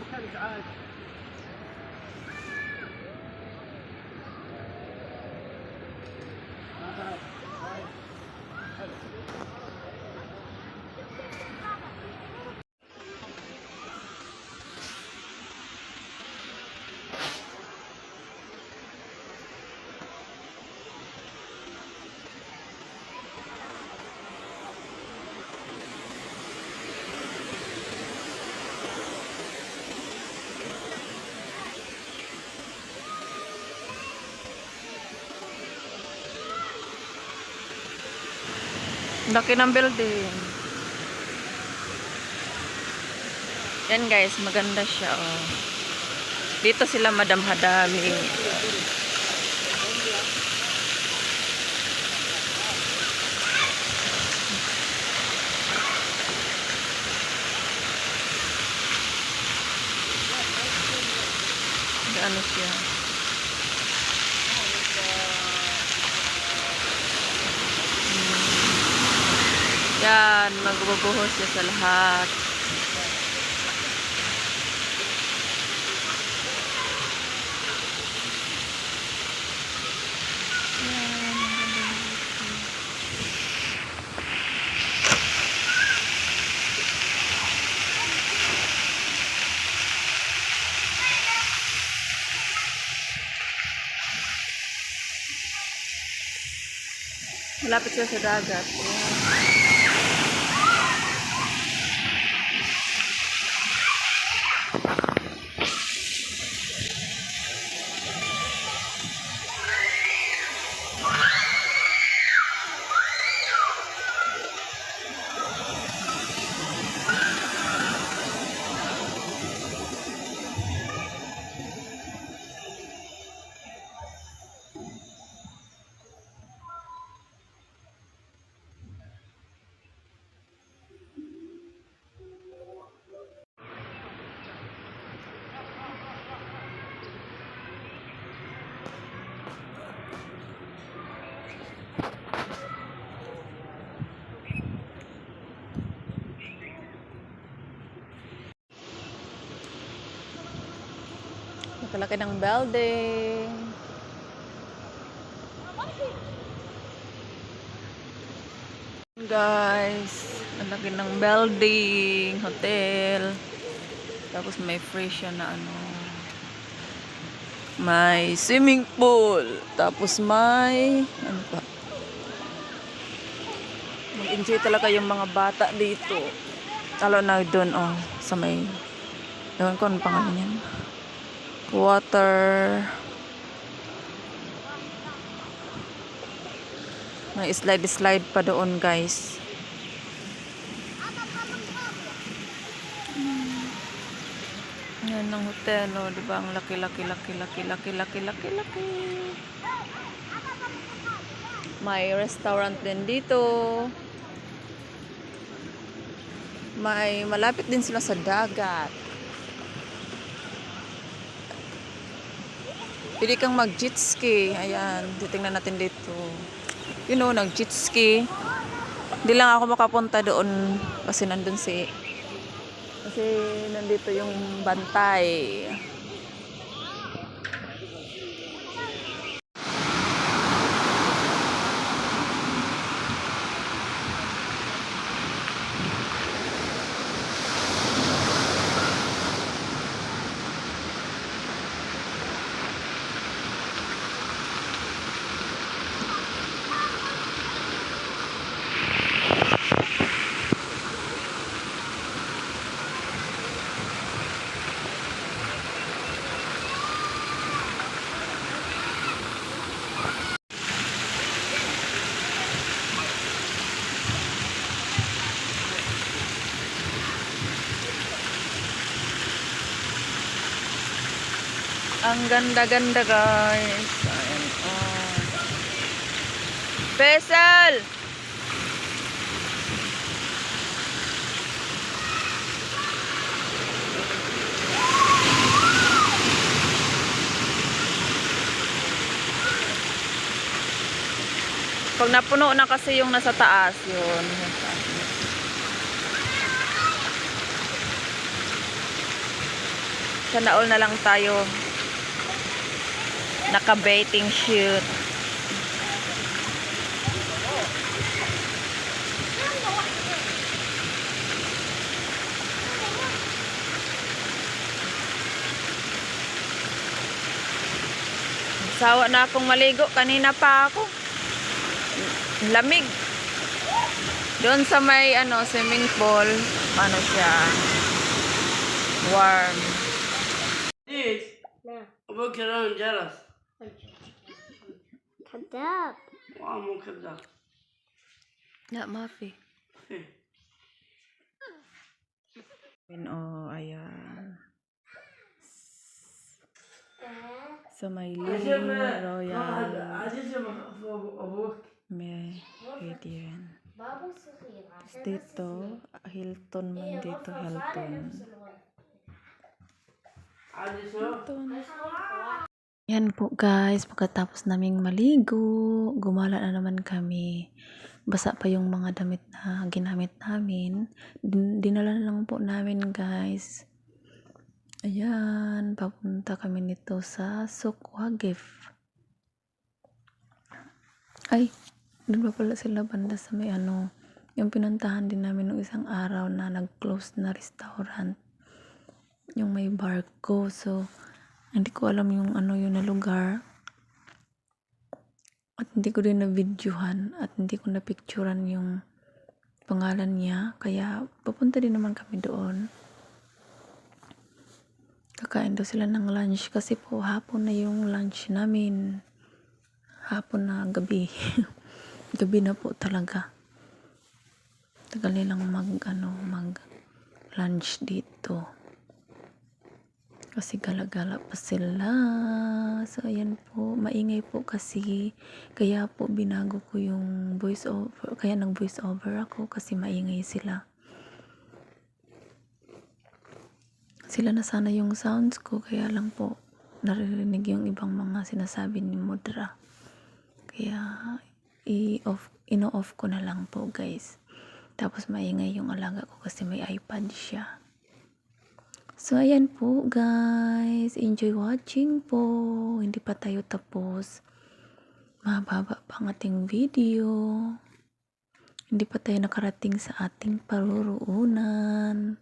مخالف عاد Laki ng building. Yan guys, maganda siya. Oh. Dito sila Madam Hadami. Ano siya? Yan, magbubuhos siya sa lahat. Malapit siya sa dagat. Yan. Nakalaki ng building. Guys, ang laki ng building, hotel. Tapos may free siya na ano. May swimming pool. Tapos may ano pa. Mag-enjoy talaga yung mga bata dito. Lalo na doon oh, sa may Ewan ko ano pangalan yan. Water. May slide-slide pa doon, guys. Yan ang hotel, oh, 'di ba? Ang laki-laki, laki-laki, laki-laki, laki-laki. May restaurant din dito. May malapit din sila sa dagat. Pwede kang mag-jet ski. Ayan, titingnan natin dito. You know, nag-jet ski. Hindi lang ako makapunta doon kasi nandun si... Kasi nandito yung bantay. Ang ganda-ganda guys. Ayan, oh. Pesel! Pag napuno na kasi yung nasa taas, yun. Sana all na lang tayo naka-baiting shoot. Sawa na akong maligo. Kanina pa ako. Lamig. Doon sa may ano, swimming pool. Ano siya? Warm. Please. Yeah. Walk around jealous. كذاب وأمو كذاب Yeah, mafi. Yun, oh, ayan. Sa may Ling Royal عجيز أبوك may Radiant. بابا صغير عشان Dito, Hilton man dito, Hilton. عجيز Hilton. Yan po guys, pagkatapos naming maligo, gumala na naman kami. Basa pa yung mga damit na ginamit namin. Din- Dinala na lang po namin guys. Ayan, papunta kami nito sa Sukwagif. Ay, dun pa pala sila banda sa may ano, yung pinuntahan din namin nung isang araw na nag-close na restaurant. Yung may barko. So, hindi ko alam yung ano yun na lugar. At hindi ko din na-videohan at hindi ko na-picturean yung pangalan niya. Kaya papunta din naman kami doon. Kakain daw sila ng lunch kasi po hapon na yung lunch namin. Hapon na gabi. gabi na po talaga. Tagal nilang mag ano mag lunch dito. Kasi gala-gala pa sila. So, ayan po. Maingay po kasi. Kaya po binago ko yung voice over. Kaya nag voice over ako kasi maingay sila. Sila na sana yung sounds ko. Kaya lang po naririnig yung ibang mga sinasabi ni Mudra. Kaya i-off, ino-off ko na lang po guys. Tapos maingay yung alaga ko kasi may iPad siya. So, ayan po, guys. Enjoy watching po. Hindi pa tayo tapos. Mahaba pa ang ating video. Hindi pa tayo nakarating sa ating paruroonan.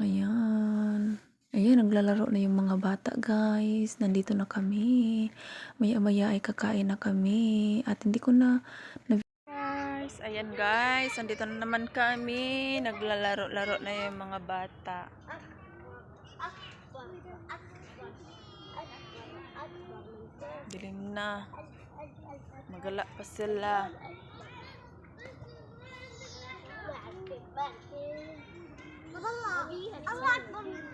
Ayan. Ayan, naglalaro na yung mga bata, guys. Nandito na kami. Maya-maya ay kakain na kami. At hindi ko na guys. Ayan guys, andito na naman kami. Naglalaro-laro na yung mga bata. Dilim na. Magala pa sila. Allah, Allah, Allah.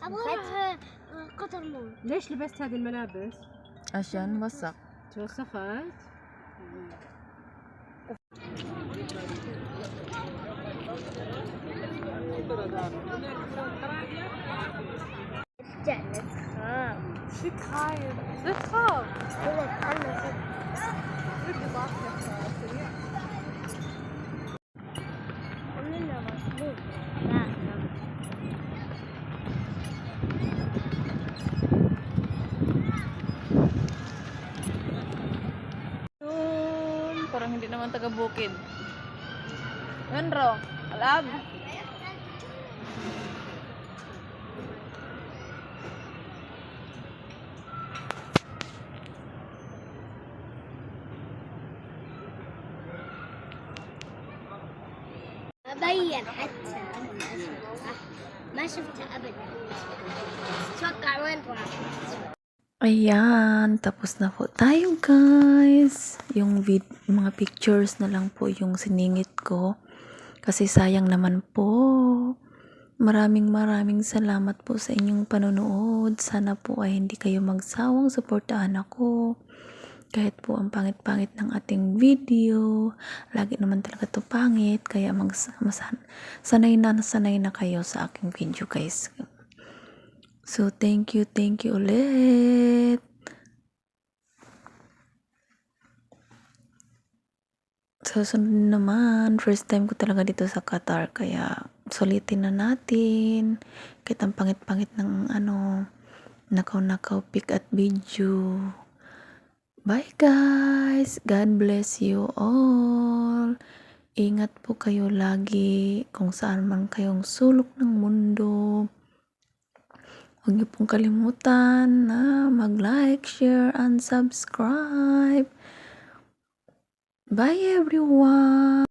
طبعا لقيت قطر مول ليش لبست هذه الملابس؟ عشان وسخ توسخت؟ Süt hayır. Süt kal. Evet anne süt. Süt bir bak yapalım. Onun ne parang hindi naman taga bukid. Yun, Ro. Alam. تخيل حتى أنا ما شفتها ما شفتها أبدا أتوقع وين راحت Ayan, tapos na po tayo guys. Yung vid mga pictures na lang po yung siningit ko. Kasi sayang naman po. Maraming maraming salamat po sa inyong panonood. Sana po ay hindi kayo magsawang suportahan ako. Kahit po ang pangit-pangit ng ating video. Lagi naman talaga to pangit. Kaya mag masan- sanay na sanay na kayo sa aking video guys. So, thank you, thank you ulit. So, sunod naman, first time ko talaga dito sa Qatar, kaya sulitin na natin. Kahit ang pangit-pangit ng ano, nakaw-nakaw pic at video. Bye guys! God bless you all! Ingat po kayo lagi kung saan man kayong sulok ng mundo. Huwag niyo pong kalimutan na mag-like, share, and subscribe. Bye everyone!